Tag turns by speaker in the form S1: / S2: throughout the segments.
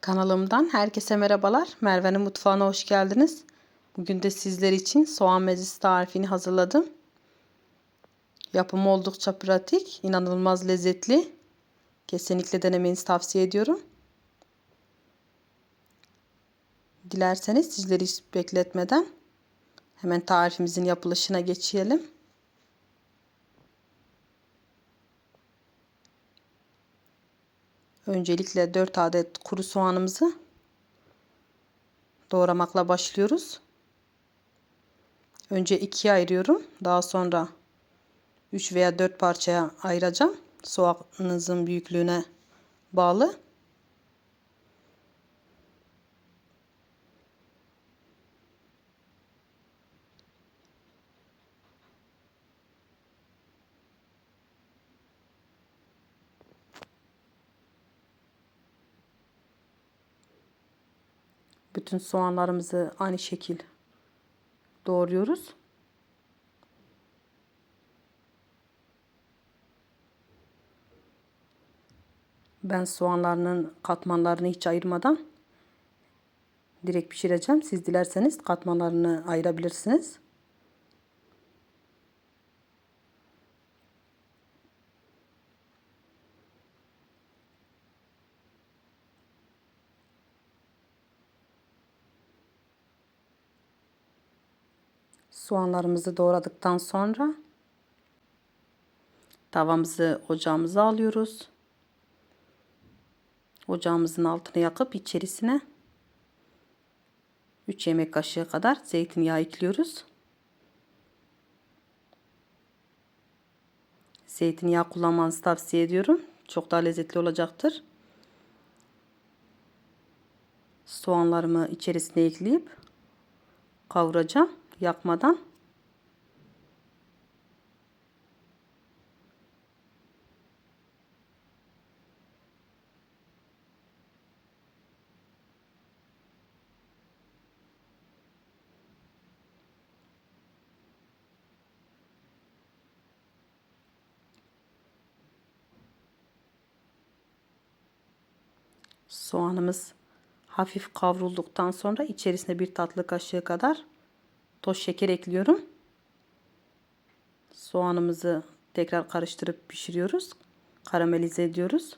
S1: Kanalımdan herkese merhabalar. Merve'nin mutfağına hoş geldiniz. Bugün de sizler için soğan mezesi tarifini hazırladım. Yapımı oldukça pratik, inanılmaz lezzetli. Kesinlikle denemenizi tavsiye ediyorum. Dilerseniz sizleri hiç bekletmeden hemen tarifimizin yapılışına geçelim. Öncelikle 4 adet kuru soğanımızı doğramakla başlıyoruz. Önce ikiye ayırıyorum. Daha sonra 3 veya 4 parçaya ayıracağım. Soğanınızın büyüklüğüne bağlı. Bütün soğanlarımızı aynı şekil doğruyoruz. Ben soğanlarının katmanlarını hiç ayırmadan direkt pişireceğim. Siz dilerseniz katmanlarını ayırabilirsiniz. Soğanlarımızı doğradıktan sonra tavamızı ocağımıza alıyoruz. Ocağımızın altını yakıp içerisine 3 yemek kaşığı kadar zeytinyağı ekliyoruz. Zeytinyağı kullanmanızı tavsiye ediyorum. Çok daha lezzetli olacaktır. Soğanlarımı içerisine ekleyip kavuracağım yakmadan. Soğanımız hafif kavrulduktan sonra içerisine bir tatlı kaşığı kadar toz şeker ekliyorum. Soğanımızı tekrar karıştırıp pişiriyoruz. Karamelize ediyoruz.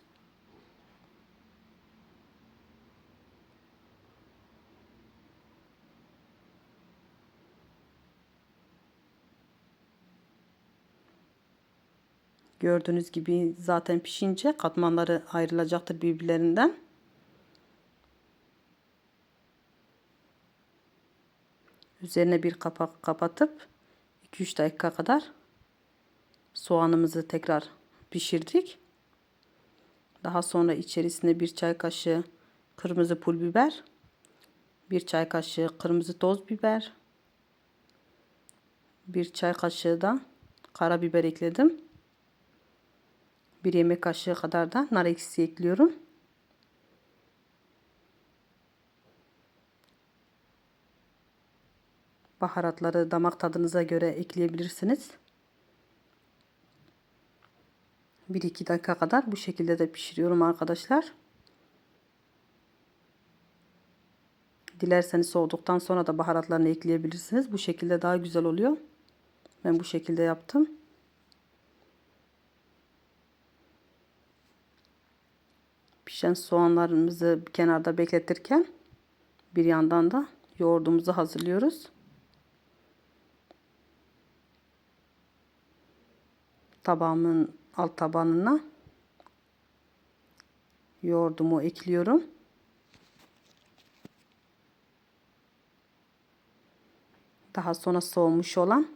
S1: Gördüğünüz gibi zaten pişince katmanları ayrılacaktır birbirlerinden. Üzerine bir kapak kapatıp 2-3 dakika kadar soğanımızı tekrar pişirdik. Daha sonra içerisine bir çay kaşığı kırmızı pul biber, bir çay kaşığı kırmızı toz biber, bir çay kaşığı da karabiber ekledim. Bir yemek kaşığı kadar da nar ekşisi ekliyorum. Baharatları damak tadınıza göre ekleyebilirsiniz. 1-2 dakika kadar bu şekilde de pişiriyorum arkadaşlar. Dilerseniz soğuduktan sonra da baharatlarını ekleyebilirsiniz. Bu şekilde daha güzel oluyor. Ben bu şekilde yaptım. Pişen soğanlarımızı kenarda bekletirken bir yandan da yoğurdumuzu hazırlıyoruz. Tabağımın alt tabanına yoğurdumu ekliyorum. Daha sonra soğumuş olan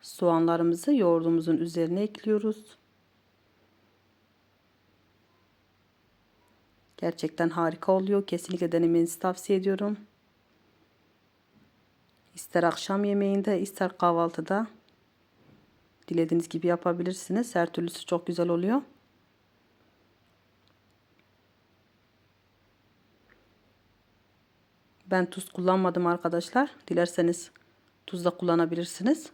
S1: soğanlarımızı yoğurdumuzun üzerine ekliyoruz. Gerçekten harika oluyor. Kesinlikle denemenizi tavsiye ediyorum. İster akşam yemeğinde ister kahvaltıda Dilediğiniz gibi yapabilirsiniz. Her türlüsü çok güzel oluyor. Ben tuz kullanmadım arkadaşlar. Dilerseniz tuz da kullanabilirsiniz.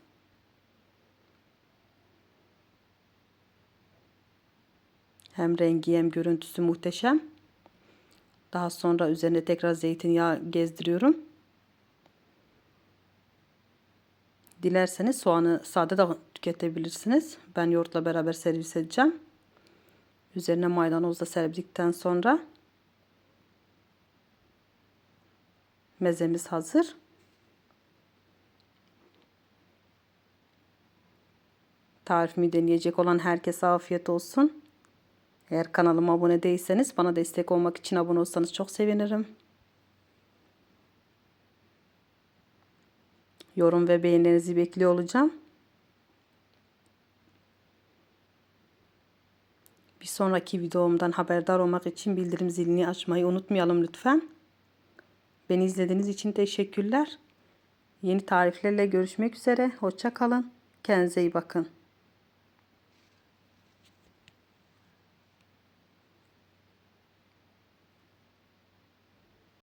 S1: Hem rengi hem görüntüsü muhteşem. Daha sonra üzerine tekrar zeytinyağı gezdiriyorum. Dilerseniz soğanı sade de tüketebilirsiniz. Ben yoğurtla beraber servis edeceğim. Üzerine maydanoz da serdikten sonra mezemiz hazır. Tarifimi deneyecek olan herkese afiyet olsun. Eğer kanalıma abone değilseniz bana destek olmak için abone olsanız çok sevinirim. Yorum ve beğenilerinizi bekliyor olacağım. Bir sonraki videomdan haberdar olmak için bildirim zilini açmayı unutmayalım lütfen. Beni izlediğiniz için teşekkürler. Yeni tariflerle görüşmek üzere. Hoşça kalın. Kendinize iyi bakın.